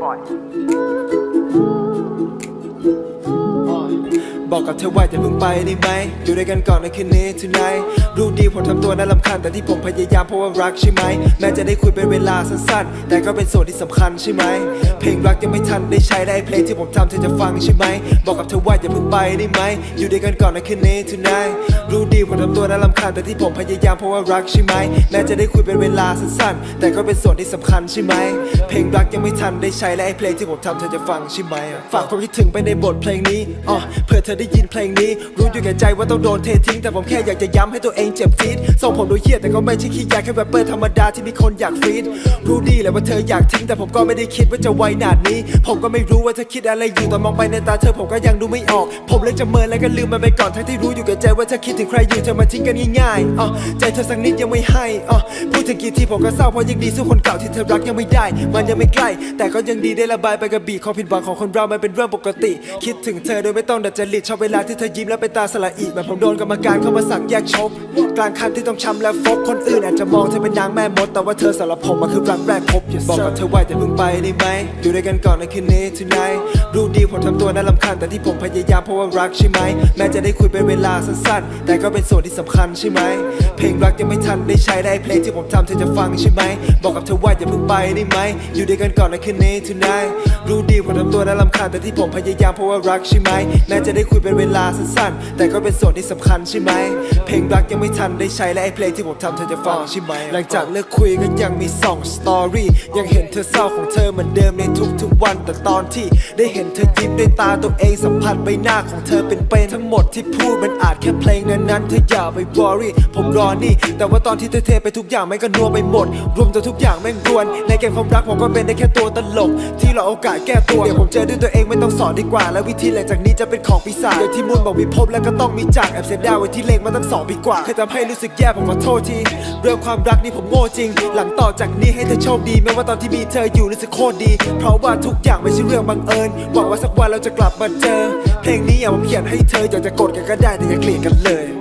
body. บอกกับเธอว่าอย่าเพิ่งไปได้ไหม อยู่ด้วยกันก่อนในคืนนี้ tonight รู้ดีผมทำตัวน่ารำคาญแต่ที่ผมพยายามเพราะว่ารักใช่ไหม แม้จะได้คุยเป็นเวลาสั้นๆ แต่ก็เป็นส่วนที่สำคัญใช่ไหม เพลงรักยังไม่ทันได้ใช้ได้เพลงที่ผมทำเธอจะฟังใช่ไหม บอกกับเธอว่าอย่าเพิ่งไปได้ไหม อยู่ด้วยกันก่อนในคืนนี้ tonight รู้ดีผมทำตัวน่ารำคาญแต่ที่ผมพยายามเพราะว่ารักใช่ไหม แม้จะได้คุยเป็นเวลาสั้นๆ แต่ก็เป็นส่วนที่สำคัญใช่ไหม เพลงรักยังไม่ทันได้ใช้และไอ้เพลงที่ผมทำเธอจะฟังใช่ไหม ฝากความคิดถึงไปในบทเพลงนี้อ๋อเพื่อเธอได้ยินเพลงนี้ รู้อยู่แก่ใจว่าต้องโดนเททิ้ง แต่ผมแค่อยากจะย้ำให้ตัวเองเจ็บจี๊ดส่งผมดูเหี้ยแต่ก็ไม่ใช่ขี้ยาแค่แรปเปอร์ธรรมดาที่มีคนอยากฟีดรู้ดีแหละว่าเธออยากทิ้ง แต่ผมก็ไม่ได้คิดว่าจะไวหนาดนี้ ผมก็ไม่รู้ว่าเธอคิดอะไรอยู่ตอนมองไปในตาเธอผมก็ยังดูไม่ออก ผมเลยจะเมินแล้วก็ลืมมันไปก่อนทั้งที่รู้อยู่แก่ใจว่าเธอคิดถึงใครอยู่เธอมาทิ้งกันง่ายๆอ๋อใจเธอสักนิดยังไม่ให้อ๋อพูดถึงกี่ทีผมก็เศร้าเพราะยังดีสู้คนเก่าที่เธอรักยังไม่ได้ มันยังไม่ใกล้ แต่ก็ยังดีได้ระบายไปกับบีความผิดหวังของคนเรามันเป็นเรื่องปกติ คิดถึงเธอโดยไม่ต้องดัดจริตชอบเวลาที่เธอยิ้มแล้วเป็นตาสละอีเหมือนผมโดนกรรมการเข้ามาสั่งแยกชก กลางคันที่ต้องช้ำและฟกคนอื่นอาจจะมองเธอเป็นนางแม่มด แต่ว่าเธอสำหรับผมมันคือรักแรกพบบอกกับเธอว่าจะเพิ่งไปได้ไหมอยู่ด้วยกันก่อนในคืนนี้ tonight รู้ดีผมทำตัวน่ารำคาญแต่ที่ผมพยายามเพราะว่ารักใช่ไหมแม้จะได้คุยเป็นเวลาสั้นๆ แต่ก็เป็นส่วนที่สำคัญใช่ไหมเพลงรักยังไม่ทันได้ใช้ได้เพลงที่ผมทำเธอจะฟังใช่ไหมบอกกับเธอว่าอย่าเพิ่งไปได้ไหมอยู่ด้วยกันก่อนในคืนนี้ tonight รู้ดีผมทำตัวน่ารำคาญแต่ที่ผมพยายามเพราะว่ารักใช่ไหมแม้จะได้คุยเป็นเวลาสั้นๆ แต่ก็เป็นส่วนที่สำคัญใช่ไหม เพลงรักยังไม่ทันได้ใช้และไอ้เพลงที่ผมทำเธอจะฟังใช่ไหม หลังจากเลิกคุยก็ยังมีสองสตอรี่ยังเห็นเธอเศร้าของเธอเหมือนเดิมในทุกๆวัน แต่ตอนที่ได้เห็นเธอยิ้มด้วยตาตัวเองสัมผัสใบหน้าของเธอเป็นเป็นทั้งหมดที่พูดมันอาจแค่เพลงนั้นๆเธออย่าไปวอรี่ผมรอนี่ แต่ว่าตอนที่เธอเทไปทุกอย่างไม่ก็นัวไปหมด รวมจนทุกอย่างแม่งรวนในเกมความรักผมก็เป็นได้แค่ตัวตลก ที่เราโอกาสแก้ตัวเดี๋ยวผมเจอด้วยตัวเองไม่ต้องสอนดีกว่า แล้ววิธีหลังจากนี้จะเป็นของปีศาจเดี๋ยวที่มุนบอกมีพบแล้วก็ต้องมีจากแอบเสียดายไว้ที่เลงมาตั้งสองปีกว่าเคยทำให้รู้สึกแย่ผมขอโทษทีเรื่องความรักนี่ผมโง่จริง หลังต่อจากนี้ให้เธอโชคดีแม้ว่าตอนที่มีเธออยู่รู้สึกโคตรดี เพราะว่าทุกอย่างไม่ใช่เรื่องบังเอิญหวังว่าสักวันเราจะกลับมาเจอ เพลงนี้อย่าผมเขียนให้เธออยากจะกดกันก็ได้แต่อย่าเกลียดกันเลย